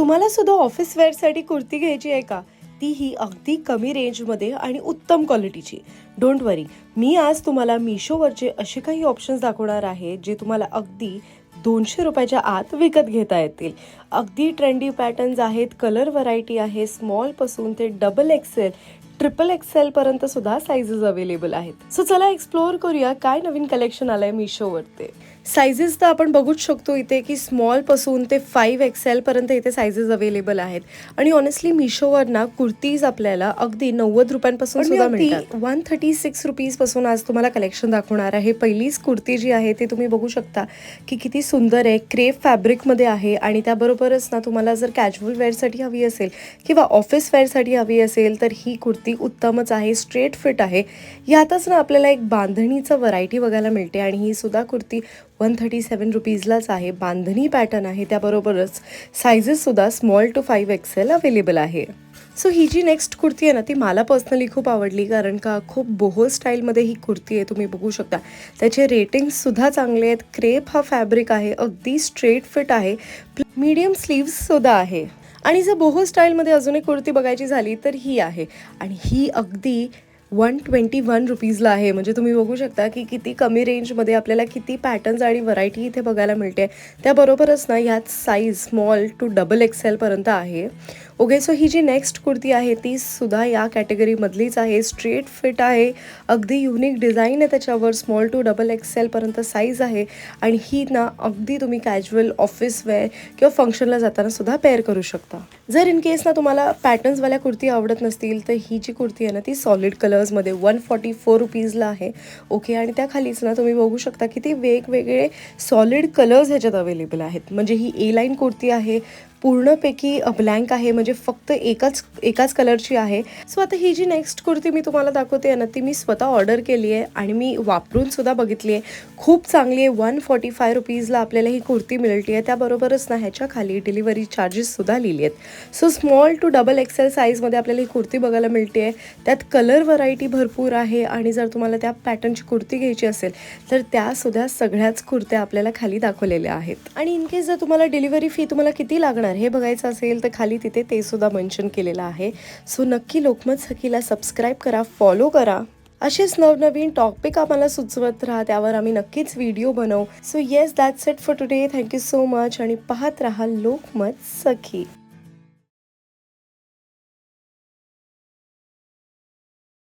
तुम्हाला सुद्धा ऑफिस वेअरसाठी कुर्ती घ्यायची आहे का? तीही अगदी कमी रेंजमध्ये आणि उत्तम क्वालिटीची डोंट वरी मी आज तुम्हाला मिशोवरचे असे काही ऑप्शन्स दाखवणार आहे जे तुम्हाला अगदी दोनशे रुपयाच्या आत विकत घेता येतील. अगदी ट्रेंडी पॅटर्न्स आहेत कलर व्हरायटी आहे स्मॉलपासून ते डबल एक्सेल ट्रिपल एक्सेल पर्यंत सुद्धा साईजेस अवेलेबल आहेत. सो चला एक्सप्लोअर करूया काय नवीन कलेक्शन आलंय मिशोवरती सायझेस तर आपण बघूच शकतो इथे की स्मॉलपासून ते फाईव्ह एक्सेल पर्यंत इथे सायझेस अवेलेबल आहेत. आणि ऑनेस्टली मिशोवर ना कुर्तीज आपल्याला अगदी नव्वद रुपयांपासून सुद्धा मिळतात. वन थर्टी सिक्स रुपीजपासून आज तुम्हाला कलेक्शन दाखवणार आहे. पहिलीच कुर्ती जी आहे ती तुम्ही बघू शकता की किती सुंदर आहे. क्रेप फॅब्रिकमध्ये आहे आणि त्याबरोबरच ना तुम्हाला जर कॅज्युअल वेअरसाठी हवी असेल किंवा ऑफिस वेअरसाठी हवी असेल तर ही कुर्ती उत्तमच आहे स्ट्रेट फिट आहे. यातच ना आपल्याला एक बांधणीचं व्हरायटी बघायला मिळते आणि ही सुद्धा कुर्ती वन थर्टी सेवन रुपीजलाच आहे. बांधणी पॅटर्न आहे. त्याबरोबरच सायझेससुद्धा small to five XL available आहे. सो ही जी नेक्स्ट कुर्ती आहे ना ती मला पर्सनली खूप आवडली. कारण का खूप बोहो स्टाईलमध्ये ही कुर्ती आहे. तुम्ही बघू शकता. त्याचे रेटिंग्ससुद्धा चांगले आहेत. क्रेप हा फॅब्रिक आहे. अगदी स्ट्रेट फिट आहे. मीडियम स्लीव्ससुद्धा आहे. आणि जर बोहो स्टाईलमध्ये अजून एक कुर्ती बघायची झाली तर ही आहे. आणि ही अगदी वन ट्वेंटी वन रुपीजला आहे. म्हणजे तुम्ही बघू शकता की किती कमी रेंजमध्ये आपल्याला किती पॅटर्न्स आणि व्हरायटी इथे बघायला मिळते. त्याबरोबरच ना ह्यात साईज स्मॉल टू डबल एक्सेलपर्यंत आहे. ओके सो ही जी नेक्स्ट कुर्ती आहे ती सुद्धा या कॅटेगरीमधलीच आहे. स्ट्रेट फिट आहे. अगदी युनिक डिझाईन आहे त्याच्यावर. स्मॉल टू डबल एक्सेलपर्यंत साईज आहे. आणि ही ना अगदी तुम्ही कॅज्युअल ऑफिस वेअर किंवा फंक्शनला जाताना सुद्धा पेअर करू शकता. जर इन केस ना तुम्हाला पॅटर्न्सवाल्या कुर्ती आवडत नसतील तर ही जी कुर्ती आहे ना ती सॉलिड कलर कलर्समध्ये वन फॉर्टी फोर रुपीजला आहे. ओके आणि त्याखालीच ना तुम्ही बघू शकता की ते वेगवेगळे सॉलिड कलर्स ह्याच्यात अवेलेबल आहेत. म्हणजे ही ए लाईन कुर्ती आहे पूर्णपैकी ब्लँक आहे म्हणजे फक्त एकाच एकाच कलरची आहे. सो आता ही जी नेक्स्ट कुर्ती मी तुम्हाला दाखवते आहे ना ती मी स्वतः ऑर्डर केली आहे आणि मी वापरूनसुद्धा बघितली आहे. खूप चांगली आहे वन फॉर्टी फाय रुपीजला आपल्याला ही कुर्ती मिळते आहे. त्याबरोबरच ना ह्याच्या खाली डिलिव्हरी चार्जेससुद्धा लिहिली आहेत. So small to double XL साईजमध्ये आपल्याला ही कुर्ती बघायला मिळते आहे. त्यात कलर व्हरायटी भरपूर आहे आणि जर तुम्हाला त्या पॅटर्नची कुर्ती घ्यायची असेल तर त्यासुद्धा सगळ्याच कुर्त्या आपल्याला खाली दाखवलेल्या आहेत. आणि इनकेस जर तुम्हाला डिलिव्हरी फी तुम्हाला किती लागणार हे बघायचं असेल तर खाली तिथे ते सुद्धा मेन्शन केलेलं आहे. सो नक्की लोकमत सखीला सबस्क्राईब करा फॉलो करा. असेच नवनवीन टॉपिक आम्हाला सुचवत राहा त्यावर आम्ही नक्कीच व्हिडिओ बनवू. So yes that's it for today thank you so much आणि पाहत राहा लोकमत सखी.